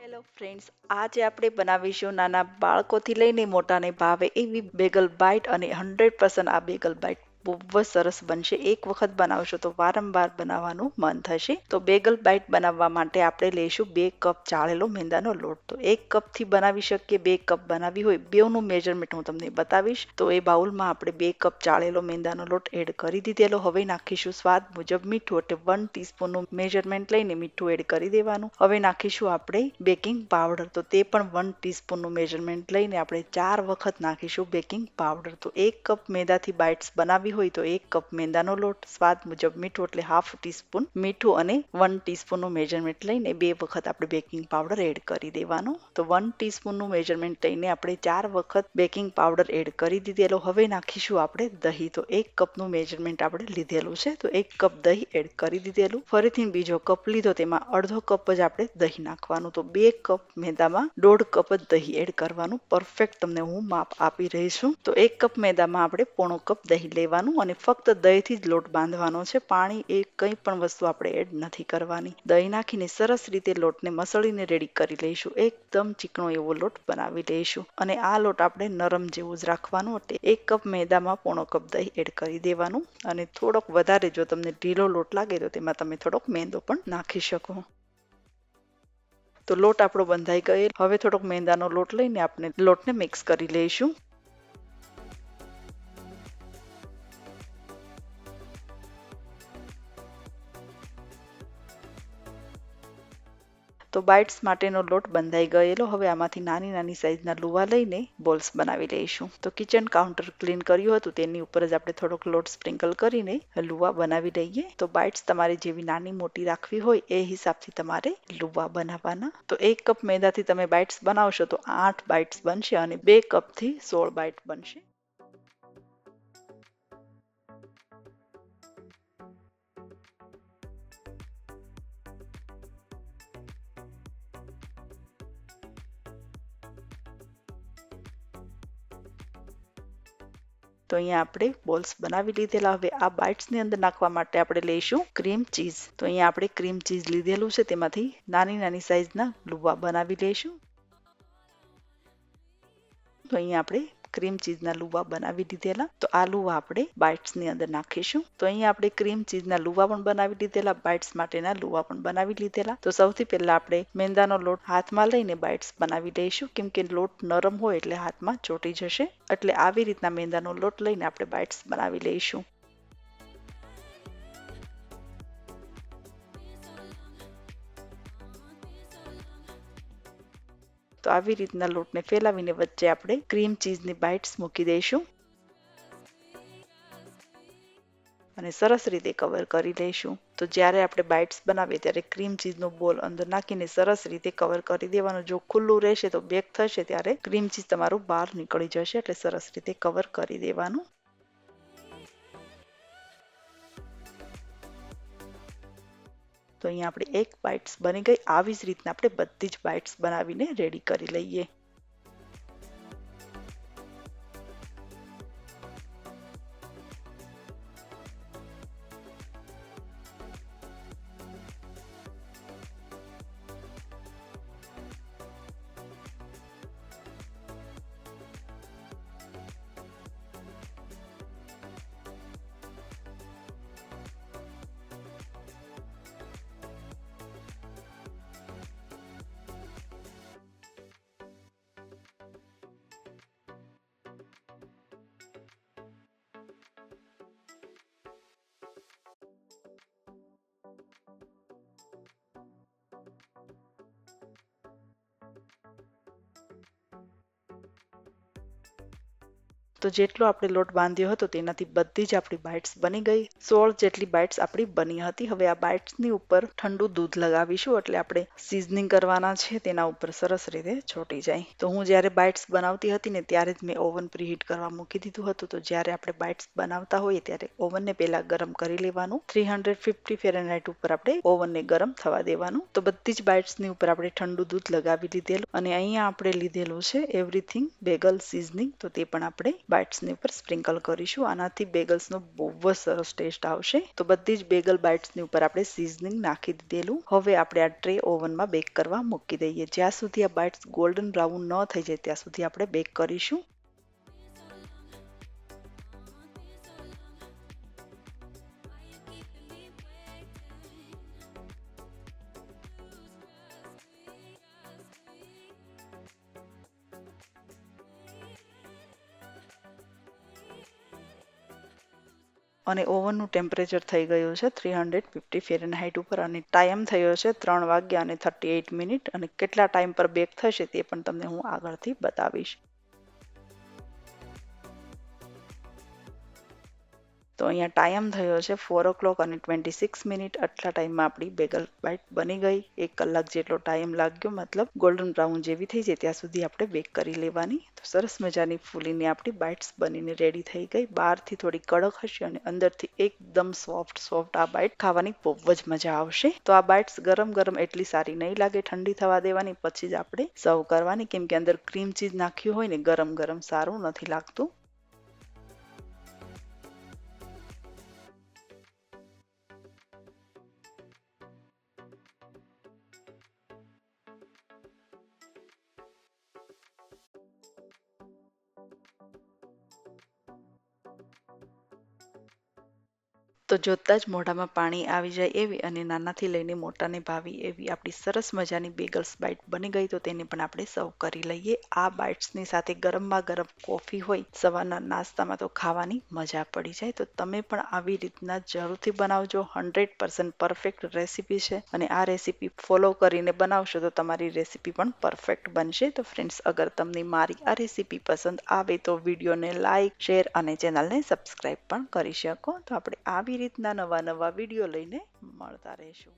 Hello friends આજે આપણે બનાવીશું નાના બાળકોથી લઈને મોટાને ભાવે એવી બેગલ બાઇટ અને હંડ્રેડ પર્સન્ટ આ બેગલ બાઇટ બહુ જ સરસ બનશે. એક વખત બનાવશો તો વારંવાર બનાવવાનું મન થશે. તો બેગલ બાઇટ બનાવવા માટે આપણે લઈશું બે કપ ચાળેલો મેંદાનો લોટ. તો એક કપથી બનાવી શકીએ, બે કપ બનાવી હોય બેનું મેજરમેન્ટ હું તમને બતાવીશ. તો એ બાઉલમાં આપણે બે કપ ચાળેલો મેંદાનો લોટ એડ કરી દીધેલો. હવે નાખીશું સ્વાદ મુજબ મીઠું. એટલે વન ટીસ્પૂનનું મેજરમેન્ટ લઈને મીઠું એડ કરી દેવાનું. હવે નાખીશું આપણે બેકિંગ પાવડર તો તે પણ વન ટીસ્પૂનનું મેજરમેન્ટ લઈને આપણે ચાર વખત નાખીશું બેકિંગ પાવડર તો એક કપ મેદાથી બાઇટ્સ બનાવી હોય તો એક કપ મેંદાનો લોટ, સ્વાદ મુજબ મીઠું એટલે હાફ ટીસ્પૂન મીઠું અને વન ટીસ્પૂનનું મેજરમેન્ટ લઈને બે વખત આપણે બેકિંગ પાવડર એડ કરી દેવાનું. તો વન ટીસ્પૂનનું મેજરમેન્ટ લઈને આપણે ચાર વખત બેકિંગ પાવડર એડ કરી દીધેલો. હવે નાખીશું આપણે દહીં. તો એક કપનું મેજરમેન્ટ આપણે લીધેલું છે. તો એક કપ દહીં એડ કરી દીધેલું. ફરીથી બીજો કપ લીધો. તેમાં અડધો કપ જ આપણે દહીં નાખવાનું. તો બે કપ મેદામાં દોઢ કપ જ દહીં એડ કરવાનું. પરફેક્ટ તમને હું માપ આપી રહી છું. તો એક કપ મેદામાં આપણે પોણો કપ દહીં લેવાનું. અને ફક્ત દહીંથી જ લોટ બાંધવાનો છે. પાણી એ કંઈ પણ વસ્તુ આપણે એડ નથી કરવાની. દહીં નાખીને સરસ રીતે લોટને મસળીને રેડી કરી લઈશું. એકદમ ચીકણો એવો લોટ બનાવી લઈશું. અને આ લોટ આપણે નરમ જેવું જ રાખવાનો. એટલે એક કપ મેદામાં પોણો કપ દહીં એડ કરી દેવાનું. અને થોડોક વધારે જો તમને ઢીલો લોટ લાગે તો તેમાં તમે થોડોક મેંદો પણ નાખી શકો. તો લોટ આપણો બંધાઈ ગયો હવે થોડોક મેંદાનો લોટ લઈને આપણે લોટને મિક્સ કરી લઈશું. તો બાઇટ્સ માટેનો લોટ બંધાઈ ગયેલો. હવે આમાંથી નાની નાની સાઇઝના લુવા લઈને બોલ્સ બનાવી લઈશું. તો કિચન કાઉન્ટર ક્લીન કર્યું હતું. તેની ઉપર જ આપણે થોડોક લોટ સ્પ્રિંકલ કરીને લુવા બનાવી લઈએ તો બાઇટ્સ તમારે જેવી નાની મોટી રાખવી હોય એ હિસાબથી તમારે લુવા બનાવવાના. તો એક કપ મેદાથી તમે બાઇટ્સ બનાવશો તો આઠ બાઇટ્સ બનશે અને બે કપથી સોળ બાઇટ બનશે. તો અહીંયા આપણે બોલ્સ બનાવી લીધેલા. હવે આ બાઇટ્સની અંદર નાખવા માટે આપણે લઈશું ક્રીમ ચીઝ. તો અહીંયા આપણે ક્રીમ ચીઝ લીધેલું છે, તેમાંથી નાની નાની સાઈઝના લુવા બનાવી લઈશું. તો અહીંયા આપણે ક્રીમ ચીઝના લુવા બનાવી દીધેલા. તો આ લુવા આપણે બાઇટ્સની અંદર નાખીશું. તો અહીંયા આપણે ક્રીમ ચીઝના લુવા પણ બનાવી લીધેલા બાઇટ્સ માટેના લુવા પણ બનાવી લીધેલા. તો સૌથી પહેલા આપણે મેંદાનો લોટ હાથમાં લઈને બાઇટ્સ બનાવી લઈશું કેમ કે લોટ નરમ હોય એટલે હાથમાં ચોટી જશે. એટલે આવી રીતના મેંદાનો લોટ લઈને આપણે બાઇટ્સ બનાવી લઈશું. આવી રીતના લોટને ફેલાવીને વચ્ચે આપણે ક્રીમ ચીઝની બાઇટ્સ મૂકી દઈશું. અને સરસ રીતે કવર કરી લઈશું. તો જ્યારે આપણે બાઇટ્સ બનાવીએ ત્યારે ક્રીમ ચીઝનો બોલ અંદર નાખીને સરસ રીતે કવર કરી દેવાનું. જો ખુલ્લું રહેશે તો બેક થશે ત્યારે ક્રીમ ચીઝ તમારું બહાર નીકળી જશે એટલે સરસ રીતે કવર કરી દેવાનું. તો અહીંયા આપણે એક બાઇટ્સ બની ગઈ. આવી જ રીતના આપણે બધી જ બાઇટ્સ બનાવીને રેડી કરી લઈએ. તો જેટલો આપણે લોટ બાંધ્યો હતો તેનાથી બધી જ આપણી બાઇટ્સ બની ગઈ. સોળ જેટલી બાઇટ્સ આપણી બની હતી. હવે આ બાઇટ્સની ઉપર ઠંડુ દૂધ લગાવીશું એટલે આપણે સિઝનિંગ કરવાના છે. તેના ઉપર સરસ રીતે ચોટી જાય. તો હું જ્યારે બાઇટ્સ બનાવતી હતી ને ત્યારે જ મેં ઓવન પ્રીહીટ કરવા મૂકી દીધું હતું. તો જ્યારે આપણે બાઇટ્સ બનાવતા હોઈએ ત્યારે ઓવનને પહેલા ગરમ કરી લેવાનું. થ્રી હંડ્રેડ ફિફ્ટી ફેરનહાઇટ ઉપર આપણે ઓવનને ગરમ થવા દેવાનું. તો બધી જ બાઇટ્સની ઉપર આપણે ઠંડુ દૂધ લગાવી લીધેલું. અને અહીંયા આપણે લીધેલું છે એવરીથિંગ બેગલ સિઝનિંગ તો તે પણ આપણે બાઇટ્સની ઉપર સ્પ્રિંકલ કરીશું. આનાથી બેગલ્સનો બહુ જ સરસ ટેસ્ટ આવશે. તો બધી જ બેગલ બાઇટ્સની ઉપર આપણે સિઝનિંગ નાખી દીધેલું. હવે આપણે આ ટ્રે ઓવનમાં બેક કરવા મૂકી દઈએ. જ્યાં સુધી આ બાઇટ્સ ગોલ્ડન બ્રાઉન ન થઈ જાય, ત્યાં સુધી આપણે બેક કરીશું. અને ઓવનનું ટેમ્પરેચર થઈ ગયું છે થ્રી હંડ્રેડ ફિફ્ટી ફેરનહાઇટ ઉપર અને ટાઈમ થયો છે ત્રણ વાગ્યા અને થર્ટી એઇટ મિનિટ અને કેટલા ટાઈમ પર બેક થશે તે પણ તમને હું આગળથી બતાવીશ. તો અહીંયા ટાઈમ થયો છે four o'clock and twenty six minute આટલા ટાઈમમાં આપણી બેગલ બાઇટ બની ગઈ. એક કલાક જેટલો ટાઈમ લાગ્યો, મતલબ ગોલ્ડન બ્રાઉન જેવી થઈ જાય ત્યાં સુધી આપણે બેક કરી લેવાની. તો સરસ મજાની ફૂલીને આપણી બાઇટ્સ બનીને રેડી થઈ ગઈ. બહારથી થોડી કડક હશે અને અંદરથી એકદમ સોફ્ટ સોફ્ટ આ બાઇટ ખાવાની બહુ જ મજા આવશે. તો આ બાઇટ્સ ગરમ ગરમ એટલી સારી નહીં લાગે, ઠંડી થવા દેવાની. પછી જ આપણે સર્વ કરવાની. કેમ કે અંદર ક્રીમ ચીઝ નાખ્યું હોય ને, ગરમ ગરમ સારું નથી લાગતું. તો જોતા જ મોઢામાં પાણી આવી જાય એવી અને નાનાથી લઈને મોટાને ભાવી એવી આપણી સરસ મજાની બેગલ્સ બાઇટ બની ગઈ તો તેને પણ આપણે સર્વ કરી લઈએ. આ બાઇટ્સની સાથે ગરમમાં ગરમ કોફી હોય, સવારના નાસ્તામાં તો ખાવાની મજા પડી જાય. તો તમે પણ આવી રીતના જરૂરથી બનાવજો. હંડ્રેડ પર્સન્ટ પરફેક્ટ રેસીપી છે અને આ રેસીપી ફોલો કરીને બનાવશો તો તમારી રેસીપી પણ પરફેક્ટ બનશે. તો ફ્રેન્ડ્સ અગર તમને મારી આ રેસીપી પસંદ આવે તો વિડીયોને લાઇક શેર અને ચેનલને સબસ્ક્રાઈબ પણ કરી શકો. તો આપણે આવી રીતના નવા નવા વીડિયો લઈને મળતા રહીશું.